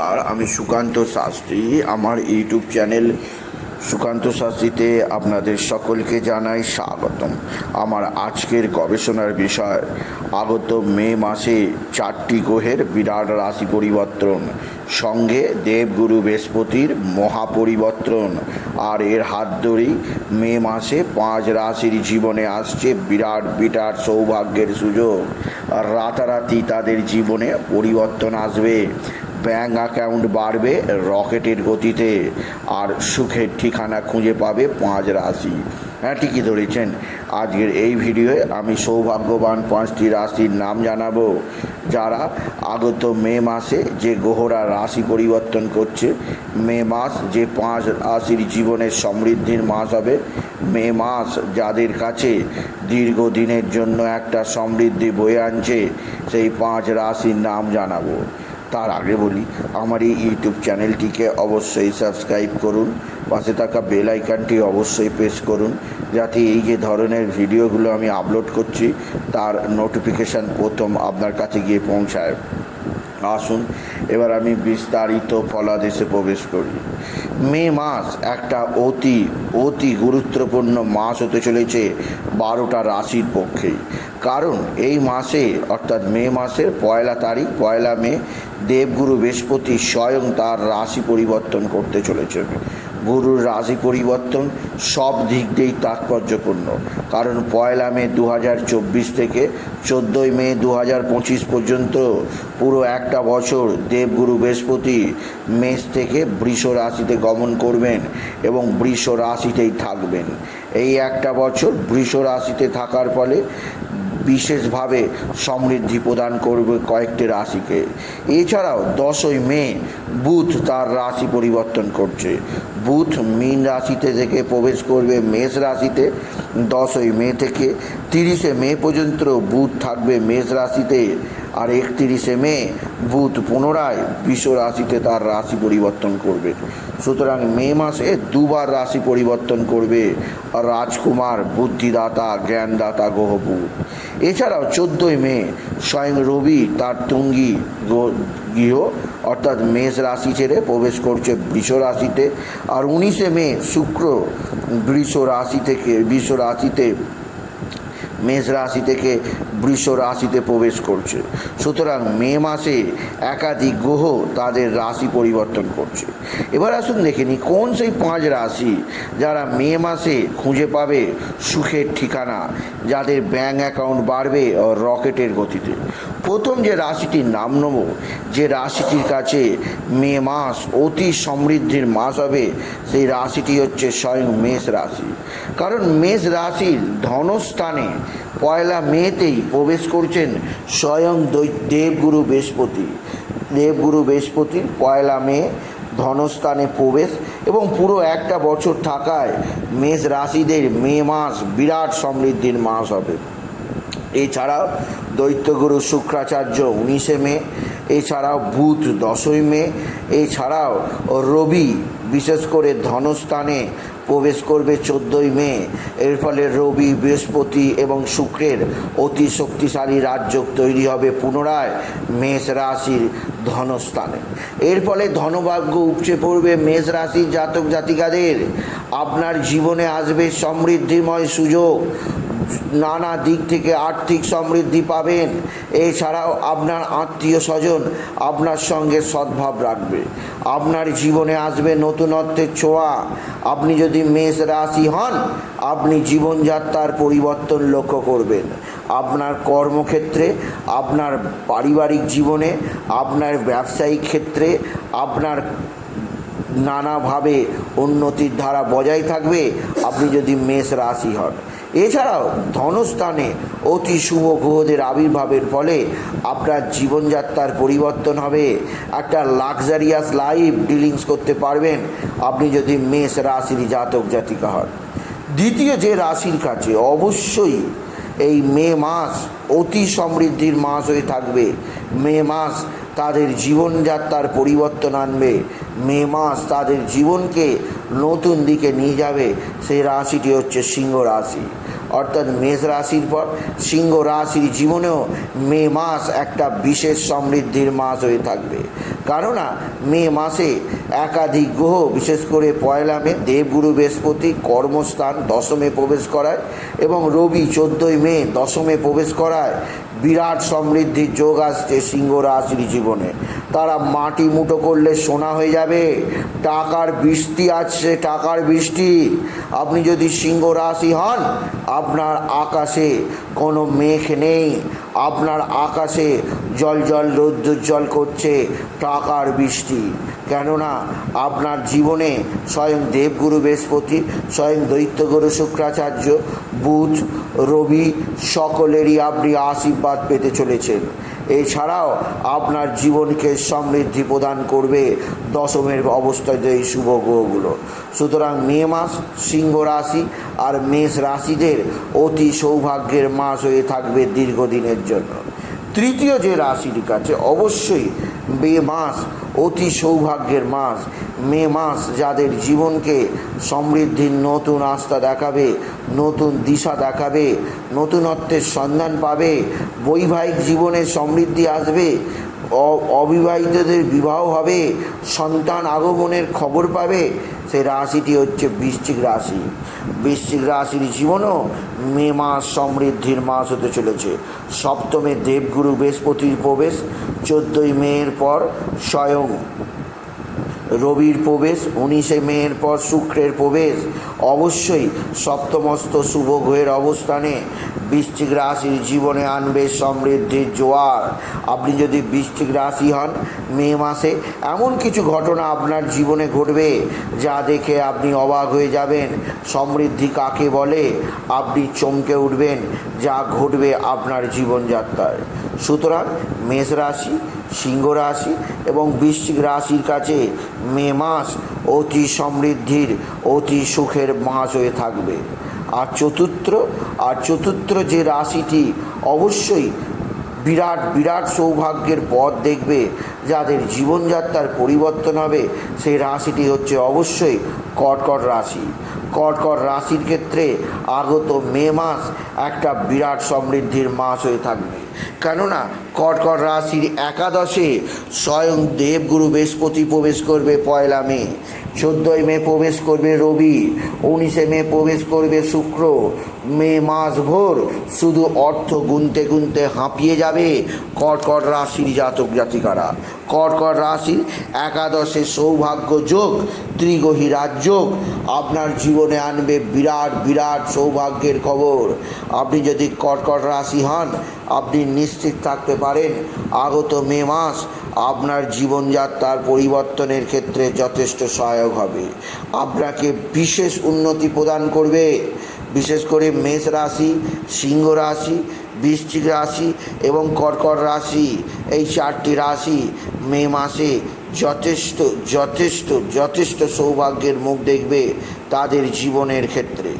নমস্কার, আমি সুকান্ত শাস্ত্রী। আমার ইউটিউব চ্যানেল সুকান্ত শাস্ত্রীতে আপনাদের সকলকে জানাই স্বাগতম। আমার আজকের গবেষণার বিষয়, আগত মে মাসে চারটি গ্রহের বিরাট রাশি পরিবর্তন, সঙ্গে দেবগুরু বৃহস্পতির মহাপরিবর্তন, আর এর হাত ধরেই মে মাসে পাঁচ রাশির জীবনে আসছে বিরাট বিরাট সৌভাগ্যের সুযোগ। আর রাতারাতি তাদের জীবনে পরিবর্তন আসবে। ব্যাঙ্ক অ্যাকাউন্ট বাড়বে, রকেটের গতিতে আর সুখের ঠিকানা খুঁজে পাবে পাঁচ রাশি। হ্যাঁ ঠিকই ধরেছেন। আজকের এই ভিডিওয়ে আমি সৌভাগ্যবান পাঁচটি রাশির নাম জানাব, যারা আগত মে মাসে যে গ্রহরা রাশি পরিবর্তন করছে, মে মাস যে পাঁচ রাশির জীবনের সমৃদ্ধির মাস হবে, মে মাস যাদের কাছে দীর্ঘদিনের জন্য একটা সমৃদ্ধি বয়ে আনছে, সেই পাঁচ রাশির নাম জানাব। তার আগে বলি, আমার এই ইউটিউব চ্যানেলটিকে অবশ্যই সাবস্ক্রাইব করুন, পাশে থাকা বেল আইকনটি অবশ্যই প্রেস করুন, যাতে এই যে ধরনের ভিডিওগুলো আমি আপলোড করছি, তার নোটিফিকেশান প্রথম আপনার কাছে গিয়ে পৌঁছায়। আসুন, এবার আমি বিস্তারিত ফলাদেশে প্রবেশ করি। মে মাস একটা অতি অতি গুরুত্বপূর্ণ মাস হতে চলেছে বারোটা রাশির পক্ষেই কারণ এই মাসে, অর্থাৎ মে মাসের পয়লা তারিখ, পয়লা মে, দেবগুরু বৃহস্পতি স্বয়ং তার রাশি পরিবর্তন করতে চলেছেন। গুরুর রাশি পরিবর্তন সব দিক দিয়েই তাৎপর্যপূর্ণ। কারণ পয়লা মে দু হাজার চব্বিশ থেকে চোদ্দোই মে দু পর্যন্ত পুরো একটা বছর দেবগুরু বৃহস্পতি মেষ থেকে বৃষ রাশিতে গমন করবেন এবং বৃষ রাশিতেই থাকবেন। এই একটা বছর বৃষ রাশিতে থাকার ফলে বিশেষভাবে সমৃদ্ধি প্রদান করবে কয়েকটি রাশিকে। এছাড়াও দশই মে বুধ তার রাশি পরিবর্তন করছে। বুধ মীন রাশিতে থেকে প্রবেশ করবে মেষ রাশিতে। দশই মে থেকে তিরিশে মে পর্যন্ত বুধ থাকবে মেষ রাশিতে। আর একত্রিশে মে বুধ পুনরায় বিশ্ব রাশিতে তার রাশি পরিবর্তন করবে। সুতরাং মে মাসে দুবার রাশি পরিবর্তন করবে। রাজকুমার, বুদ্ধিদাতা, জ্ঞানদাতা গ্রহ বুধ এছাড়াও চোদ্দোই মে স্বয়ং রবি তার তুঙ্গি গৃহ অর্থাৎ মেষ রাশি ছেড়ে প্রবেশ করছে বৃষ রাশিতে আর উনিশে মে শুক্র বৃষ রাশি থেকে, বৃষ রাশিতে মেষ রাশি থেকে বৃষ রাশিতে প্রবেশ করছে। সুতরাং মে মাসে একাধিক গ্রহ তাদের রাশি পরিবর্তন করছে। এবার আসুন দেখে কোন সেই পাঁচ রাশি যারা মে মাসে খুঁজে পাবে সুখের ঠিকানা, যাদের ব্যাঙ্ক অ্যাকাউন্ট বাড়বে রকেটের গতিতে? প্রথম যে রাশিটির নাম নেব, যে রাশিটির কাছে মে মাস অতি সমৃদ্ধির মাস হবে, সেই রাশিটি হচ্ছে স্বয়ং মেষ রাশি। কারণ মেষ রাশির ধনস্থানে পয়লা মেতেই প্রবেশ করছেন স্বয়ং দেবগুরু বৃহস্পতি। দেবগুরু বৃহস্পতির পয়লা মে ধনস্থানে প্রবেশ এবং পুরো একটা বছর থাকায় মেষ রাশিদের মে মাস বিরাট সমৃদ্ধির মাস হবে। এছাড়াও দৈত্যগুরু শুক্রাচার্য উনিশে মে, এছাড়াও বুধ দশই মে, এছাড়াও রবি বিশেষ করে ধনস্থানে প্রবেশ করবে চোদ্দোই মে। এর ফলে রবি, বৃহস্পতি এবং শুক্রের অতি শক্তিশালী রাজ্য তৈরি হবে পুনরায় মেষ রাশির ধনস্থানে। এর ফলে ধনভাগ্য উপচে পড়বে মেষ রাশির জাতক জাতিকাদের। আপনার জীবনে আসবে সমৃদ্ধিময় সুযোগ। নানা দিক থেকে আর্থিক সমৃদ্ধি পাবেন। এছাড়াও আপনার আত্মীয় স্বজন আপনার সঙ্গে সদ্ভাব রাখবে। আপনার জীবনে আসবে নতুনত্বের ছোঁয়া। আপনি যদি মেষ রাশি হন, আপনি জীবনযাত্রার পরিবর্তন লক্ষ্য করবেন। আপনার কর্মক্ষেত্রে, আপনার পারিবারিক জীবনে, আপনার ব্যবসায়িক ক্ষেত্রে, আপনার নানাভাবে উন্নতির ধারা বজায় থাকবে। আপনি যদি মেষ রাশি হন এছাড়াও ধনস্থানে অতি শুভ গ্রহদের আবির্ভাবের ফলে আপনার জীবনযাত্রার পরিবর্তন হবে। একটা লাক্সারিয়াস লাইফ ডিলিংস করতে পারবেন। আপনি যদি মেষ রাশির জাতক জাতিকা হন। দ্বিতীয় যে রাশির কাছে অবশ্যই এই মে মাস অতি সমৃদ্ধির মাস হয়ে থাকবে। মে মাস তাদের জীবনযাত্রার পরিবর্তন আনবে। মে মাস তাদের জীবনকে নতুন দিকে নিয়ে যাবে। সেই রাশিটি হচ্ছে সিংহ রাশি। অর্থাৎ মেষ রাশির পর সিংহ রাশির জীবনেও মে মাস একটা বিশেষ সমৃদ্ধির মাস হয়ে থাকবে। কেননা মে মাসে একাধিক গ্রহ, বিশেষ করে পয়লা মে, দেবগুরু বৃহস্পতি কর্মস্থান দশমে প্রবেশ করায় এবং রবি চোদ্দোই মে দশমে প্রবেশ করায়। বিরাট সমৃদ্ধির যোগ আসছে সিংহ রাশির জীবনে। তারা মাটি মুঠো করলে সোনা হয়ে যাবে। টাকার বৃষ্টি আসছে, টাকার বৃষ্টি। আপনি যদি সিংহ রাশি হন, আপনার আকাশে কোনো মেঘ নেই। আপনার আকাশে জল জল রৌদ্রোজ্জ্বল করছে, টাকার বৃষ্টি। কেননা আপনার জীবনে স্বয়ং দেবগুরু বৃহস্পতি, স্বয়ং দৈত্যগুরু শুক্রাচার্য, বুধ, রবি সকলেরই আপনি আশীর্বাদ পেতে চলেছেন। এছাড়াও আপনার জীবনকে সমৃদ্ধি প্রদান করবে দশমের অবস্থায় এই শুভ গ্রহগুলো। সুতরাং মে মাস সিংহ রাশি আর মেষ রাশিদের অতি সৌভাগ্যের মাস হয়ে থাকবে দীর্ঘদিনের জন্য। তৃতীয় যে রাশির কাছে অবশ্যই মে মাস অতি সৌভাগ্যের মাস। মে মাস যাদের জীবনকে সমৃদ্ধির নতুন আস্থা দেখাবে, নতুন দিশা দেখাবে, নতুনত্বের সন্ধান পাবে, বৈবাহিক জীবনে সমৃদ্ধি আসবে অবিবাহিতদের বিবাহ হবে, সন্তান আগমনের খবর পাবে সেই রাশিটি হচ্ছে বৃশ্চিক রাশি। বৃশ্চিক রাশির জীবনও মে মাস সমৃদ্ধির মাস হতে চলেছে। সপ্তমে দেবগুরু বৃহস্পতির প্রবেশ, চোদ্দোই মেয়ের পর স্বয়ং রবির প্রবেশ, উনিশে মেয়ের পর শুক্রের প্রবেশ। অবশ্যই সপ্তমস্ত শুভ গ্রহের অবস্থানে বৃশ্চিক রাশির জীবনে আনবে সমৃদ্ধির জোয়ার। আপনি যদি বৃশ্চিক রাশি হন, মে মাসে এমন কিছু ঘটনা আপনার জীবনে ঘটবে যা দেখে আপনি অবাক হয়ে যাবেন। সমৃদ্ধি কাকে বলে? আপনি চমকে উঠবেন, যা ঘটবে আপনার জীবনযাত্রায়। সুতরাং মেষ রাশি, সিংহ রাশি এবং বৃশ্চিক রাশির কাছে মে মাস অতি সমৃদ্ধির, অতি সুখের মাস হয়ে থাকবে। আর চতুর্থ আর চতুর্থ যে রাশিটি অবশ্যই বিরাট বিরাট সৌভাগ্যের পথ দেখবে, যাদের জীবনযাত্রার পরিবর্তন হবে, সেই রাশিটি হচ্ছে অবশ্যই কর্কট রাশি। কর্কট রাশির ক্ষেত্রে আগত মে মাস একটা বিরাট সমৃদ্ধির মাস হয়ে থাকবে। কেননা কর্কট রাশির একাদশে স্বয়ং দেবগুরু বৃহস্পতি প্রবেশ করবে পয়লা মে, চোদ্দোই মে প্রবেশ করবে রবি, উনিশে মে প্রবেশ করবে শুক্র। মে মাস ভোর শুধু অর্থ গুনতে গুনতে হাঁপিয়ে যাবে কর্কট রাশির জাতক জাতিকারা কর্কট রাশির একাদশে সৌভাগ্য যোগ, ত্রিগহী রাজযোগ আপনার জীবনে আনবে বিরাট বিরাট সৌভাগ্যের খবর। আপনি যদি কর্কট রাশি হন, আপনি নিশ্চিত থাকতে পারেন, আগত মে মাস আপনার জীবনযাত্রার পরিবর্তনের ক্ষেত্রে যথেষ্ট সহায়ক হবে। আপনাকে বিশেষ উন্নতি প্রদান করবে। বিশেষ করে মেষ রাশি, সিংহ রাশি বৃশ্চিক রাশি এবং কর্কট রাশি। এই চারটি রাশি মে মাসে যথেষ্ট যথেষ্ট যথেষ্ট সৌভাগ্যের মুখ দেখবে তাদের জীবনের ক্ষেত্রে।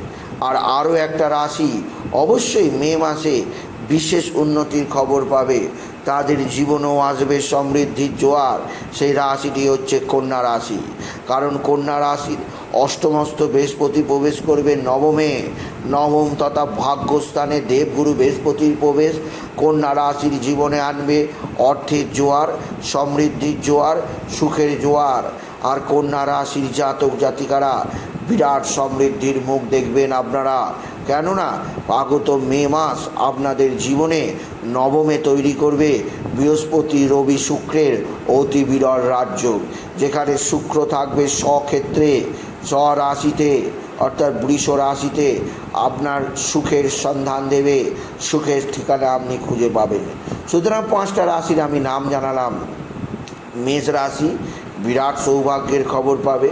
আর আরও একটা রাশি অবশ্যই মে মাসে বিশেষ উন্নতির খবর পাবে। তাদের জীবনেও আসবে সমৃদ্ধির জোয়ার। সেই রাশিটি হচ্ছে কন্যা রাশি। কারণ কন্যা রাশির অষ্টমস্ত বৃহস্পতি প্রবেশ করবে নবমে। নবম তথা ভাগ্যস্থানে দেবগুরু বৃহস্পতির প্রবেশ, কন্যা রাশির জীবনে আনবে, অর্থের জোয়ার, সমৃদ্ধির জোয়ার, সুখের জোয়ার। আর কন্যা রাশির জাতক জাতিকারা বিরাট সমৃদ্ধির মুখ দেখবেন আপনারা। কেননা, আগত মে মাস আপনাদের জীবনে নবমে তৈরি করবে বৃহস্পতি রবি শুক্রের অতি বিরল রাজ্য, যেখানে শুক্র থাকবে স্বক্ষেত্রে, স্বরাশিতে। অর্থাৎ বৃষ রাশিতে আপনার সুখের সন্ধান দেবে, সুখের ঠিকানা আপনি খুঁজে পাবেন। সুতরাং পাঁচটা রাশির আমি নাম জানালাম। মেষ রাশি, বিরাট সৌভাগ্যের খবর পাবে।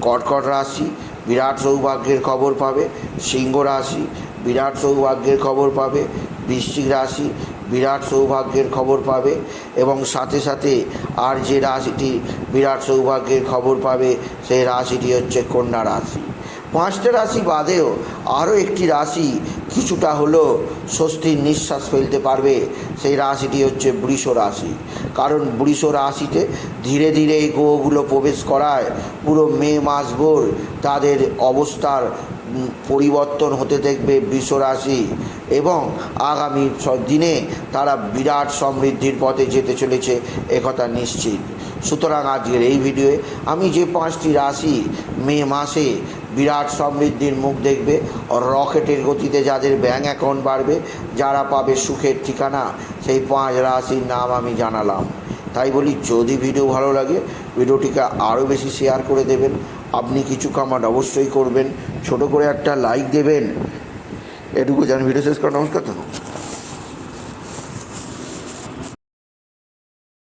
কর্কট রাশি, বিরাট সৌভাগ্যের খবর পাবে। সিংহ রাশি, বিরাট সৌভাগ্যের খবর পাবে। বৃশ্চিক রাশি, বিরাট সৌভাগ্যের খবর পাবে। এবং সাথে সাথে আর যে রাশিটি বিরাট সৌভাগ্যের খবর পাবে, সেই রাশিটি হচ্ছে কন্যা রাশি। পাঁচটা রাশি বাদেও আরও একটি রাশি কিছুটা হলো স্বস্তির নিঃশ্বাস ফেলতে পারবে। সেই রাশিটি হচ্ছে বৃষ রাশি। কারণ বৃষ রাশিতে ধীরে ধীরে এই গ্রহগুলো প্রবেশ করায়। পুরো মে মাস ভোর তাদের অবস্থার পরিবর্তন হতে দেখবে বৃষ রাশি এবং আগামী দিনে তারা বিরাট সমৃদ্ধির পথে যেতে চলেছে একথা নিশ্চিত। সুতরাং আজকের এই ভিডিওয়ে আমি যে পাঁচটি রাশি মে মাসে বিরাট সমৃদ্ধির মুখ দেখবে রকেটের গতিতে যাদের ব্যাঙ্ক অ্যাকাউন্ট বাড়বে, যারা পাবে সুখের ঠিকানা, সেই পাঁচ রাশির নাম আমি জানালাম। তাই বলি, যদি ভিডিও ভালো লাগে, ভিডিওটিকে আরও বেশি শেয়ার করে দেবেন। আপনি কিছু কামাট অবশ্যই করবেন। ছোট করে একটা লাইক দেবেন। এটুকু জানি, ভিডিও শেষ করা নমস্কার